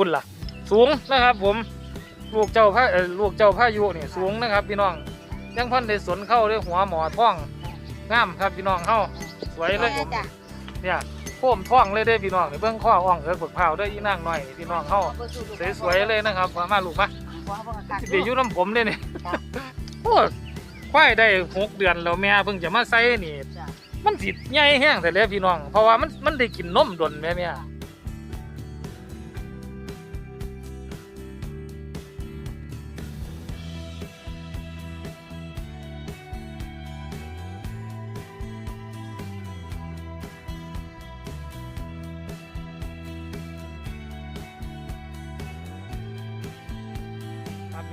พุ่นล่ะ สูงนะครับ ผมลูกเจ้าพระเอ่อลูกเจ้าพายุนี่สูงนะครับ พี่น้องยังเพันได้สนเข้าด้วยหัวหมอท้องงามครับพี่น้องเข้าสวยเลยผมจ้ะเนี่ยโค้มท้องเลยเด้อพี่น้องนี่เบื้องข้ออ่องเอิกบกเผาวเด้ออีนางน้อยนี่พี่น้องเข้าสวยๆเลยนะครับมามาลูกมาหัวบ่กัดสิไปอยู่น้ำผมเลยนี่จ้ะโอ้ควายได้หกเดือนแล้วแม่เพิ่งจะมาใส่นี่จ้ะมันสิใหญ่แห้งแต่แล้วพี่น้อง เพราะว่ามันมันได้กินนมดนแม่แม่ค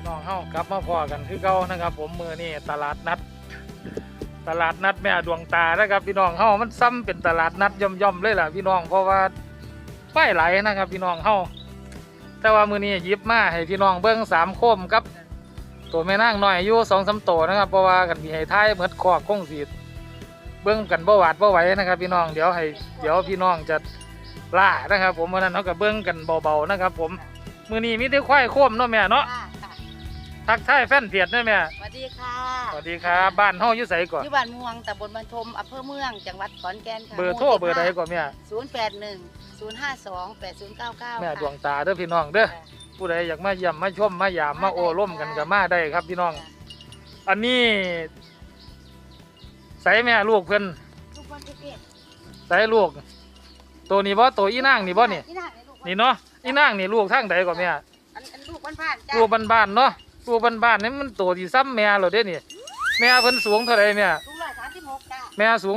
น้องเฮากลับมาพอกันคือเก่านะครับ ผมมือนี่ตลาดนัด ตลาดนัดแม่ดวงตานะครับ พี่น้องเฮามันซ้ำเป็นตลาดนัดย่อมๆเลยล่ะพี่น้องเพราะว่าไฟไหลนะครับ พี่น้องเฮาแต่ว่ามือนี้หยิบมาให้พี่น้องเบิ้งสามโคมครับ ตัวแม่นางหน้อยอายุสองสามตัวนะครับเพราะว่ากันมีให้ท้ายเหมือนคอกคงสีเบิ้งกันบ่หวาดบ่ไหวนะครับ พี่น้องเดี๋ยวให้เดี๋ยวพี่น้องจะล่านะครับ ผมวันนั้นเขาก็เบิ้งกันเบาๆนะครับ ผมมือนี้มีแต่ควายโคมเนาะแม่เนาะ ทักทายแฟนเพียดนะแม่สวัสดีค่ะสวัสดีครับ บ้านเฮาอยู่ไสก่อนที่บ้านม่วงตำบลบรรทมอำเภอเมืองจังหวัดขอนแก่นค่ะเบอร์โทรเบอร์ใดก่อนแม่ศูนย์แปดหนึ่งศูนย์ห้าสองแปดศูนย์เก้าเก้าแม่ดวงตาเด้อพี่น้องเด้อผู้ใดอยากมาเยี่ยมมาชมมายามมาโอ้ร่มกันก็มาได้ครับพี่น้อง อันนี้ใส่แม่ลูกเพิ่นทุกวันที่เก็บใส่ลูก ตัวนี้บ่ตัวอีนางนี่บ่นี่นี่นะลูกนี่เนาะอีนางนี่ลูกทางใดก่อนแม่อันอันลูกบ้านผ่านจ้ะลูกบ้านๆเนาะ ลูกบ้านๆนี่มันตัวที่ซ้ำแม่เหรอเด้นี่แม่เพิ่นสูงเท่าใดแม่ลูกร้อยสามสิบหกจ้ะแม่สูง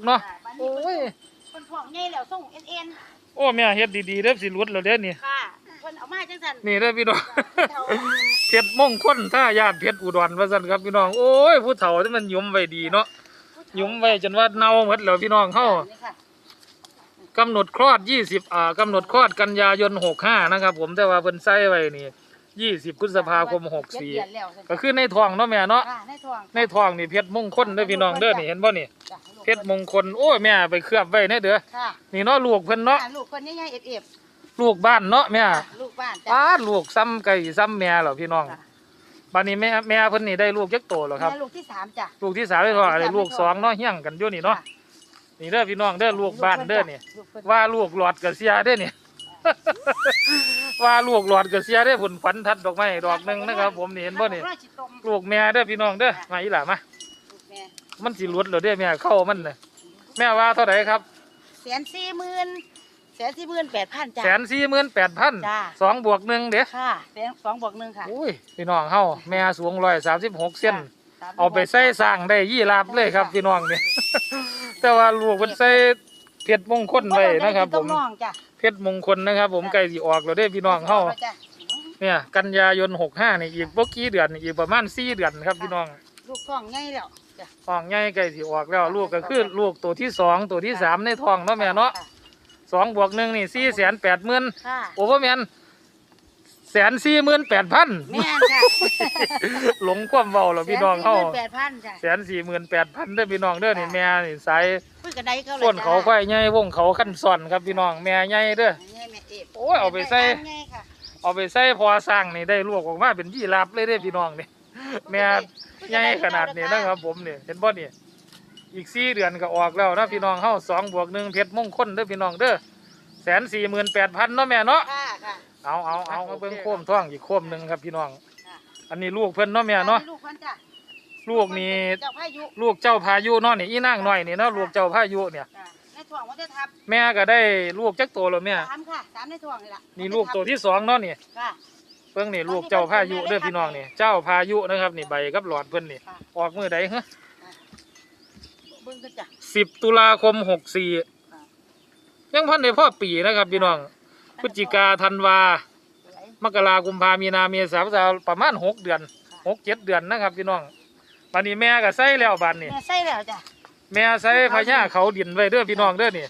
136เนาะจ้บ้านโอ้นี้ยเพิ่นพ่วงใหญ่แล้วส่งเอ็นเอ็นโอ้แม่เฮ็ดดีๆเด้อสิหลุดแล้วเด้นี่ค่ะเพิ่นเอามาจังสันนี่เด้อพี่น้องจ้ะเพชรมงคลท่าญาติเพชรอุดรว่าซั่นครับพี่น้องโอ้ยผู้เฒ่าที่มันยุมไว้ดีเนาะยุมไว้จนว่าเน่าหมดแล้วพี่น้องเฮานี่ค่ะกำหนดคลอด 20 อ่ากำหนดคลอดกันยายน 65 นะครับผมแต่ว่าเพิ่นใส่ไว้นี่ 20พฤษภาคมเจ็ดเดือนแล้ว64ก็คือในท้องเนาะแม่เนาะค่ะในท้องในท้องนี่เพชรมงคลเด้อพี่น้องเด้อนี่เห็นบ่นี่จ้ะเพชรมงคลโอ้ยแม่ไปเคลือบไว้เด้อเด้อค่ะนี่เนาะลูกเพิ่นเนาะอ่ลูกคนใหญ่ๆเอ็ดเอ็บลูกบ้านเนาะแม่ลูกบ้านจ้ะป้าดลูกซ้ำไก่ซ้ำแม่เหรอพี่น้องจ้ะบัดนี้แม่แม่เพิ่นนี่ได้ลูกจักโตแล้วครับ แม่ลูกที่สามจ้ะ ลูกที่สามได้ท้องอะไรลูกสองเนาะเฮี้ยงกันอยู่นี่เนาะนี่เด้อพี่น้องเด้อลูกบ้านเด้อนี่ ลูกเพิ่นว่าลูกหลอดกระเสียเด้อนี่ ว่าลูกหลอดกระเสียได้อผลฝันทัดดอกไม้ดอกหนึงนะครับ ผมนี่เห็นบ่นี่ลูกราชตมลูกแม่เด้อพี่น้องเด้อมาอีหล่ามาลูกแม่มันสิหลุดเหรอเด้อแม่เข้ามันเลยแม่ว่าเท่าไหร่ครับแสนสี่หมื่นแสนสี่หมื่นแปดพันจ้ะแสนสี่หมื่นแปดพันจ้าสองบวกหนึ่งเด้อค่ะแสนสองบวกหนึ่งค่ะอุ้ยพี่น้องเฮาแม่สูงร้อยสามสิบหกเซนสมสิบหกเอาไปใส่สร้างได้ยี่ลาบเลยครับพี่น้องนี่แต่ว่าลูกมันใส่ เพชรมงคลไว้นะครับผต้อมงน้องจ้ะเพชรมงคลนะครับ ผมใกล้สิออกแล้วเด้อพี่น้องเฮาจ้ะเนี่ยกันยายนหกห้านี่อีกบ่กี่เดือนนี่อีกประมาณสี่เดือนครับพี่น้องลูกท้องใหญ่แล้วจ้ะท้องใหญ่ใกล้สิออกแล้วลูกก็คือลูกตัวที่สองตัวที่สามในท้องเนาะแม่เนาะค่สองบวกหนึ่งนี่สี่แสนแปดหมื่นค่ะโอ้พ่อแม่น แสนสี่หมื่นแปดพันแม่นค่ะหลงความเบาแล้วพี่น้องเขาแปดพันจ้ะแสนสี่หมื่นแปดพันเด้อพี่น้องเด้อนี่แม่นี่สายคุยกันได้ก็เลยก้นเขาควายใหญ่วงเขาขั้นซ่อนครับพี่น้องแม่ใหญ่เด้อใหญ่แม่เอฟโอ้ยเอาไปใส่ใหญ่ค่ะเอาไปใส่พอสร้างนี่ได้ลูกออกมาเป็นยี่ลาบเลยเด้อพี่น้องนี่แม่ใหญ่ขนาดนี้นะครับผมนี่เห็นบ่นี่อีกสี่เดือนก็ออกแล้วนะพี่น้องเฮาสองบวกหนึ่งเพชรมงคลเด้อพี่น้องเด้อแสนสี่หมื่นแปดพันเนาะแม่เนาะ ค่ะค่ะ เอาเอาเอามาเบิ่งโคมท้องอีกโคมหนึ่งครับพี่น้องค่ะอันนี้ลูกเพิ่นเนาะแม่เนาะลูกเพิ่นจ้ะลูกนี่เจ้าพายุลูกเจ้าพายุเนาะนี่อีนางน้อยนี่เนาะลูกเจ้าพายุเนี่ยจ้ะในถ่วงมันจะทับแม่ก็ได้ลูกจักโตแล้วแม่สามค่ะสามในถ่วงนี่ล่ะนี่ลูกตัวที่สองเนาะนี่ค่ะเบิ่งนี่ลูกเจ้าพายุเด้อพี่น้องนี่เจ้าพายุนะครับนี่ใบกับหลอดเพิ่นนี่ค่ะออกมือใดฮะเบิ่งกันจ้ะสิบตุลาคมหกสี่ยังพันในพ่อปีนะครับพี่น้อง พฤศจิกาธันวาสวยมกรากุมภามีนาเมษาพฤษภาประมาณหกเดือนหกเจ็ดเดือนนะครับพี่น้องบัดนี้แม่ก็ใส่แล้วบัดนี้แม่ใส่แล้วจ้ะแม่ใส่พญาเขาดินไว้เด้อพี่น้องเด้อนี่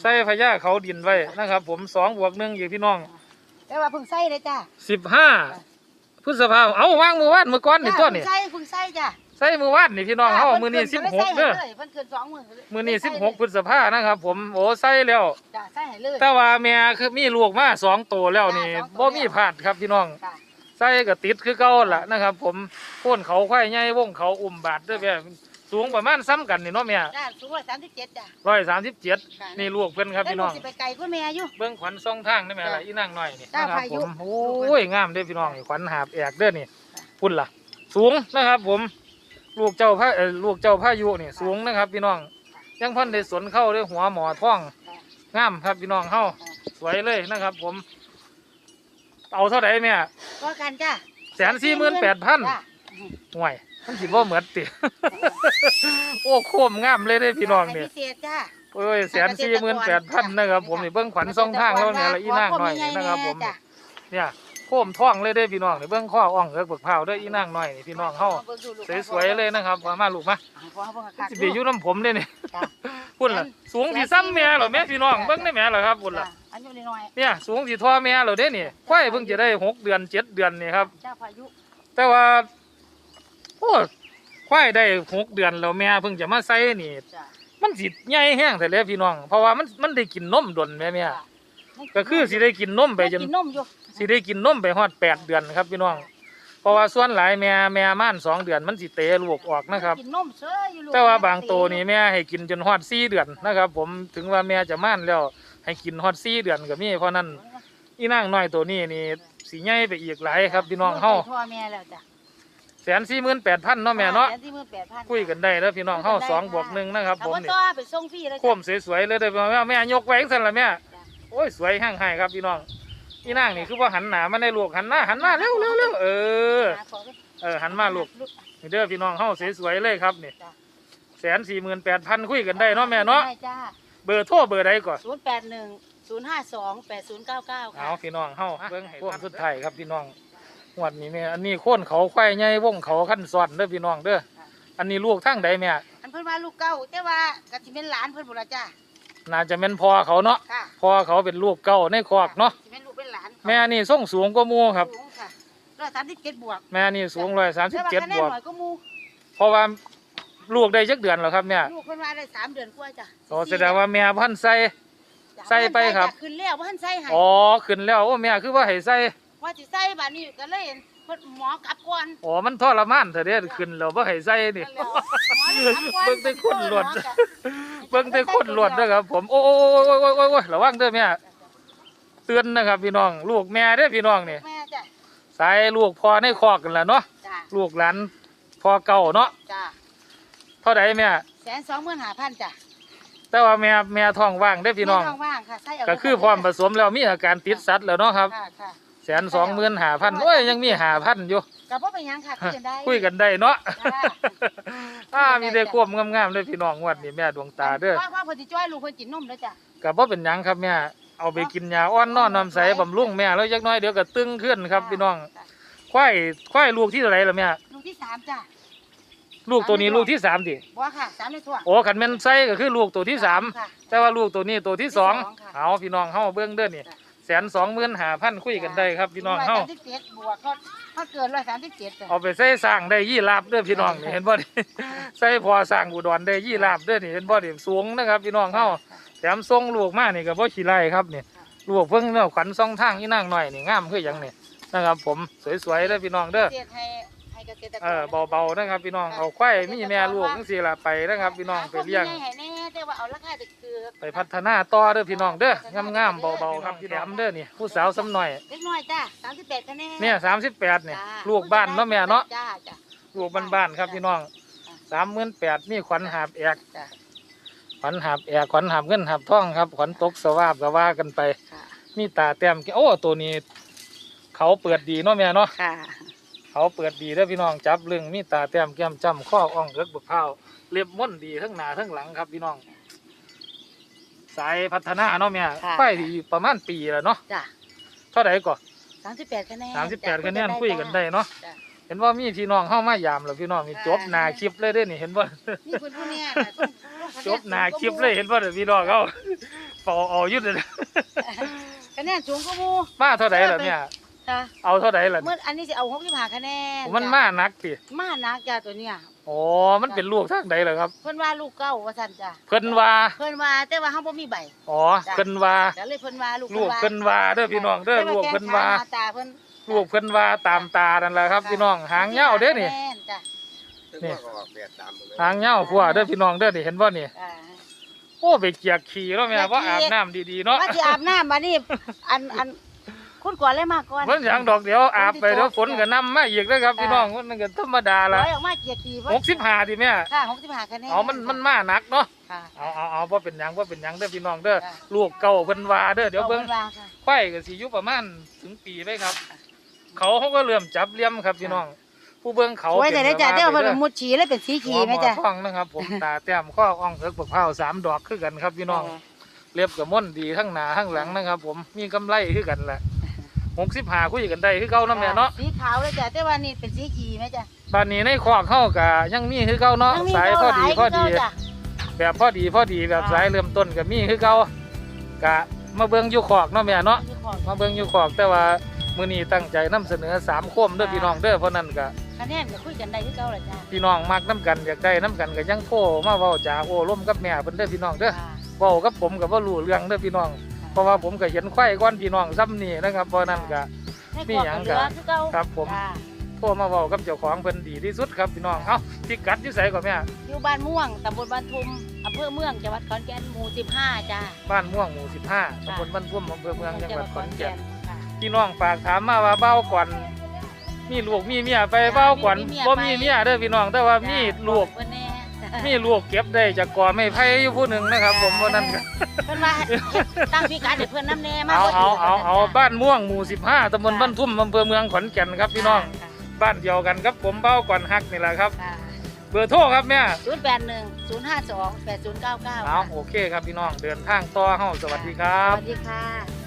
ใส่พญาเขาดินไว้นะครับ ผมสองบวกหนึ่งอีกพี่น้องแต่ว่าเพิ่งใส่เลยจ้ะสิบห้าพฤษภาเอาวางมือวาดมือก้อนนี่ตัวนี่จ้ะเพิ่งใส่เพิ่งใส่จ้ะใใส่มือวาดนี่พี่น้องเฮามื้อนี้พิ่16พิ่นเด้อใส่ให้ลยเพิ่นเกินสองมื้อมื้อนี้16พฤษภานะครับ ผมโอ้ใส่แล้วจ้ะใส่ให้เลยแต่ว่าแม่คือมีลูกมาสองตัวแล้วนี่จ้ะสองตัวบ่มีพลาดครับพี่น้องค่ะใส่ก็ติดคือเก่าล่ะนะครับ ผมโค่นเขาควายใหญ่วงเขาอุ้มบาดเด้วยแม่สูงประมาณซ้ำกันนี่เนาะแม่จ้ะสูงร้อยสามสิบเจ็ดจ้ะร้อยสามสิบเจ็ดค่ะนี่ลูกเพิ่นครับพี่น้องแล้วลูกสิไปไกลคุณแม่อยู่เบิ้งขวัญซองทางได้ไหมล่ะจ้ะอีนางน้อยนี่จ้ะนะครับพาผยุมโอ้ยงามเด้อพี่น้องนี่ขวัญหาบแอกเด้อนี่พุ่นล่ะ สูงนะครับผม ลูกเจ้าพระเอ่อลูกเจ้าพายุนี่สูงนะครับ พี่น้อง ยังเพ่นได้สนเข้าด้วยหัวหมอท้องค่ะงามครับพี่น้องเฮาสวยเลยนะครับ ผม เอาเท่าไหร่แม่ก็กันจ้ะแสนสี่หมื่นแปดพันจ้ะห่วยมันคิดว่าเหมือนติ โอ้โคมงามเลยเด้อพี่น้องเนี่ยให้พิเศษจ้ะเอ้ยแสนสี่หมื่นแปดพันนะครับผมนี่เบิ้งขวัญซองทางแล้วเนี่ยละอีนางน้อยนี่นะครับผมจ้ะเนี่ยโคมท่องเลยเด้อพี่น้องนี่เบิ้งข้ออ่องเอิกเบิกเผาเด้ออีนางน้อยนี่พี่น้องเฮาสวยๆเลยนะครับมามาลูกมาขอเบิ่งคักสิไปอยู่น้ำผมเด้นี่จ้ะพุ่นล่ะสูงสิซ้ำแม่เหรอแม่พี่น้องเบิ้งได้แม่เหรอครับพุ่นล่ะจ้ะอันอยู่น้อยเนี่ยสูงสิท่อแม่เหรอเด้นี่ควายเพิ่งจะได้หกเดือนเจ็ดเดือนนี่ครับๆจ้าพายุแต่ว่าโอ้ควายได้หกเดือนแล้วแม่เพิ่งจะมาใส่นี่จ้ะมันสิใหญ่แห้งแต่แล้วพี่น้อง เพราะว่ามันมันได้กินนมดนแม่แม่จ้ะก็คือสิได้กินนมไปจนกินนมอยู่ สิได้กินนมไปฮอดแปดเดือนครับพี่น้อง เพราะว่าส่วนหลายแม่แม่ม่านสองเดือนมันสิเตะลูกออกนะครับ กินนมเชื่ออยู่ลูกแต่ว่าบางตัวนี่แม่ให้กินจนฮอดสี่เดือนนะครับ ผมถึงว่าแม่จะม่านแล้วให้กินฮอดสี่เดือนก็มีเพราะนั้นอีนางน้อยตัวนี้นี่สีใหญ่ไปอีกหลายครับพี่น้องเฮาพ่อแม่แล้วจ้ะแสนสี่หมื่นแปดพันเนาะแม่เนาะแสสี่หมื่นแปดพันคุยกันได้แล้วพี่น้องเฮาสองบวกหนึ่งนะครับผมนี่นี่ต่อไปส่งฟรีเลยโค้มสวยๆเลยเด้อพี่น้องแม่แม่ยกไว้จังซั่นล่ะแม่จ้ะโอ้ยสวยห้างไห้ครับพี่น้อง อีนางนี่คือว่าหันหน้ามาในลูกหันหน้าหันมาเร็วเร็วเร็วเออ หาของเออหันมาลูกนี่เด้อพี่น้องเฮาสวยๆเลยครับนี่จ้ะแสนสี่หมื่นแปดพันคุยกันได้เนาะแม่เนาะได้จ้าเบอร์โทรเบอร์ใดก่อนศูนย์แปดหนึ่งศูนย์ห้าสองแปดศูนย์เก้าเก้าเอาพี่น้องเฮาเบิ่งให้พวกสุดท้ายครับพี่น้องงวดนี้แม่อันนี้โค่นเขาควายใหญ่วงเขาขั้นซ้อนเด้อพี่น้องเด้ออันนี้ลูกทั้งใดแม่อันเพิ่นว่าลูกเก้าแต่ว่ากะสิเป็นหลานเพิ่นบุละจ้าน่าจะเป็นพ่อเขาเนาะค่ะ พ่อเขาเป็นลูกเก่าในคอกเนาะ แม่นี่ส่งสูงกว่าหมูครับ สูงค่ะร้อยสามสิบเจ็ดบวกแม่นี่สูงร้อยสามสิบเจ็ดแต่บว่าวกคะแนนหน่อยก็มูเพราะว่าลูกได้จักเดือนแล้วครับแม่ลูกเพิ่นว่าได้สามเดือนกว่าจ้ะโอ้แสดงว่าแม่พันใส่จ้ะใส่ไปครับจ้ะขึ้นแล้วบ่ทันใส่ให้อ๋อขึ้นแล้วโอ้แม่คือว่าให้ใส่ว่าสิใส่บัดนี้ก็เลยเพิ่นหมอกลับก่อนอ๋อมันทรมานเถอะเด้ขึ้นแล้วบ่ให้ใส่นี่นั่นแหละหมอกลับก่อนเบิ่งแต่คนหลวดหมอกะเบิ่งแต่คนหลวดเด้อครับผมโอ้โอ้โอ้โอ้โอ้โอ้โอ้ระวังเด้อแม่เตือนนะครับ พี่น้อง ลูกแม่เด้อพี่น้องนี่แม่จ้ะสายลูกพ่อในคอกกันแหละเนาะจ้ะลูกหลานพ่อเก่าเนาะจ้ะเท่าใดแม่แสนสองหมื่นห้าพันจ้ะแต่ว่าแม่แม่ท้องว่างเด้อพี่น้องไม่ว่างๆค่ะใส่เอาก็คือพร้อมผสมแล้วมีอาการติดสัตว์แล้วเนาะครับค่ะค่ะแสนสองหมื่นห้าพันโอ้ยยังมีห้าพันอยู่ก็บ่เป็นหยังค่ะคุยกันได้ คุยกันได้เนาะจ้า อ่ามีแต่ควบงามๆเลยพี่น้องงวดนี้แม่ดวงตาเด้อว่าว่าเพิ่นสิจ้อยลูกเพิ่นกินนมแล้วจ้ะก็บ่เป็นหยังครับแม่ เอาไปกินยาอ้อนนอนน้ำใสบำรุงแม่แล้วจักหน้อยเดี๋ยวก็ตึงขึ้นครับพี่น้องจ้ะควายควายลูกที่เท่าไหร่ล่ะแม่ลูกที่สามจ้ะลูกตัวนี้ลูกที่สามดิบ่ค่ะสามในทั่วโอ้ขันแม่นไส้ก็คือลูกตัวที่สามค่ะ แต่ว่าลูกตัวนี้ตัวที่สองที่สองค่ะ เอาพี่น้องเฮาเบิ่งเด้อนี่จ้ะแสนสองหมื่นห้าพันคุยกันได้ครับพี่น้องเฮา ร้ยสมสิบเจ็ดบวกเขาเขาเกินร้อยสามสิบเจ็ดจ้ะ เอาไปใส่สร้างได้ยี่ลาบเด้อพี่น้องนี่เห็นบ่นี่ใส่พอสร้างอุดรได้ยี่ลาบเด้อนี่เห็นบ่นี่สูงนะครับพี่น้องเฮา แถมทรงลูกมานี่ก็บ่ขี้ไล่ครับนี่ลูกเพิ่งเนาะขวัญซองทางอีนางหน่อยนี่งามคือหยังนี่นะครับ ผมสวยๆเด้อพี่น้องเด้อเกษตรให้ให้เกษตรกรเออเบาๆนะครับ พี่น้องเอาควายมีแม่ลูกจังซี่ล่ะไปนะครับ พี่น้องไปเลี้ยงให้แน่แต่ว่าเอาราคาจะคือไปพัฒนาต่อเด้อพี่น้องเด้องามๆเบาๆครับพี่แถมเด้อนี่ผู้สาวซ้ำหน่อยเล็กน้อยจ้ะสามสิบแปดคะแนนเนี่ย38นี่จ้ะลูกบ้านเนาะแม่เนาะจ้าจ้ะลูกบ้านๆครับพี่น้อง38,000มีขวัญหาบแอกจ้ะ ขวัญหาบแอกขวัญหาบเงินหาบทองครับขวัญตกสวาบก็ว่ากันไป ค่ะมีตาแต้มโอ้ตัวนี้ เขาเปิดดีเนาะแม่เนาะค่ะเขาเปิดดีเด้อพี่น้องจับเรื่องมีตาแต้มแก้มจ้ำข้ออ่องเอิกบึกเผาเล็บม่อนดีทั้งหน้าทั้งหลังครับพี่น้อง สายพัฒนาเนาะแม่ค่ะ ไปดีประมาณปีแล้วเนาะจ้ะเท่าไหร่ก่อนสามสิบแปดคะแนนสามสิบแปดจ้คะแนนคุยกันได้เนาะจ้ะ เห็นว่ามีพี่น้องเข้ามายามแล้วพี่น้องมีจบหนาคลิปเลยเด้อนี่เห็นว่า นี่คุณผู้เนี่ยน่ะต้องต้องคะแจบหนาคลิปเลยเห็นว่าเด้อพี่น้องเขาเป่าเอาอยุดเลยคะแนนสูงก็มูมาเท่าไหร่ล่ะเนี่ยจ้ะเอาเท่าไหร่ล่ะเมื่ออันนี้สิเอาหกสิบห้าคะแนนมันจ้ะมานักติมานักจ้ะตัวเนี้ยอ๋อมันเป็นลูกทางใดเหรอครับ เพิ่นว่าลูกเก้าว่าซั่นจ้ะเพิ่นว่าเพิ่นว่าแต่ว่าเฮาบ่มีใบอ๋อเพิ่นว่าก็เลยเพิ่นว่าลูกลูกเพิ่นว่าเด้อพี่น้องเด้อลูกเพิ่นว่าแต่แกงขยหตาเพิ่นลูกเพิ่นว่าตามตานั่นแหละครับ พี่น้องหางเหย้าเด้อนี่ แม่จ้ะนี่นี่ก็ออกแบบตามไปเลยหางเหย้าพัวเด้อพี่น้องเด้อนี่เห็นบ่นี่อ่า โอ้ไปเกียกขี่แล้วแม่เกียกว่าขี่อาบน้ำดีๆเนาะว่าสิอาบน้ำมานี่ อันอันคุณก่อนเลยมาก่อนมันหยังดอกเดียวอาบไปเดี๋ยวฝนก็นำมาอีกนะครับพี่น้องมันก็ธรรมดาละร้อยออกมาเกียร์ขี่หกสิบห้าดิแม่ค่ะหกสิบห้าคะแนนเอามันมันมาหนักเนาะค่ะ เอาเอาเอาว่าเป็นหยังว่าเป็นหยังเด้อพี่น้องเด้อค่ะลูกเก่าเพิ่นว่าเด้อเดี๋ยวเบิ่งอาพิ่นว่าค่ะไฟก็สิอยู่ประมาณถึงปีไปครับ เขาเขาก็เริ่มจับเลี่ยมครับพี่น้อง ผู้เบิ่งเขาโอ้ยแต่ได้จ้ะแบบเด้อว่าเพิ่นไปเป็นมุดฉีเลยเป็นสีหัขี่วไหมหมอจ้ะท่องนะครับ ผมตาแต้มข้ออ่องเอิกบักเผาวสามดอกคือกันครับพี่น้องเรียบกับม่อนดีทั้งหน้าทั้งหลังนะครับ ผมมีกำไรคือกันแหละหกสิบห้าคุยกันได้คือเก่าเนาะแม่เนาะสีขาวเลยจ้ะแต่ว่านี่เป็นสีขี่ไหมจ้ะบ้านนี้ในคอกเข้ากะยังมีคือเก่าเนาะยังมีสายพอดีพอดีเท่าหลายคือเก่าจ้ะแบบพอดีพอดีแบบค่ะสายเริ่มต้นก็มีคือเก่ากะมาเบิ่งอยู่คอกเนาะแม่เนาะมาเบิ่งอยู่คอกแต่ว่ามื้อนี้ตั้งใจนำเสนอสามโคมเด้อพี่น้องเด้อเพราะนั้นก็ คะแนนก็คุยกันได้คือเก่าแหละจ้ะพี่น้องมักน้กันอยากได้น้กันก็ยังโทรมาเว้าจาโอ้ร่มกับแม่เพิ่นเด้อพี่น้องเด้อค่ะเว้ากับผมก็บ่รู้เรื่องเด้อพี่น้อง เพราะว่าผมก็เห็นควายก้อนพี่น้องซ้ำนี่นะครับเพราะนั้นก็ให้มีกวหยังเหลืกะอคือเก่าครับผมจ้ะโทรมาเว้ากับเจ้าของเพิ่นดีที่สุดครับพี่น้องเอ้าพิกัดอยู่ไสก่อนแม่อยู่บ้านม่วงตำบลบ้านทุมอำเภอเมืองจังหวัดขอนแก่นหมู่15จ้ะบ้านม่วงหมู่15ตำบลบ้านพุ่มอำเภอเมืองจังหวัดขอนแก่นค่ะพี่น้องฝากถามมาว่าเบ้าก่อน มีลูกมีเมียไปเบ้าก่อนมีเมียบ่ไปมีเมียเด้อพี่น้องแต่ว่ามีลูกเพิ่นแน่มีลูกเก็บได้จากก่อไม่ไผ่อยู่ผู้หนึ่งนะครับ ผมวันนั้นก็เพิ่นว่าตั้งพิกัดให้เพิ่นน้ำแน่มาเอาบ่เอาถูกเอาเอาจ้ะบ้านม่วงหมู่15ตำบลบ้านทุ่มอำเภอเมืองขอนแก่นครับพี่น้องค่ะบ้านเดียวกันครับผมเบ้าก่อนฮักนี่แหละครับค่ะเบอร์โทรครับแม่ศูนย์แปดหนึ่งศูนย์ห้าสองแปดศูนย์เก้าเก้าเอาโอเคครับพี่น้องเดินทางต่อเฮาสวัสดีครัสบวัสดีค่ะ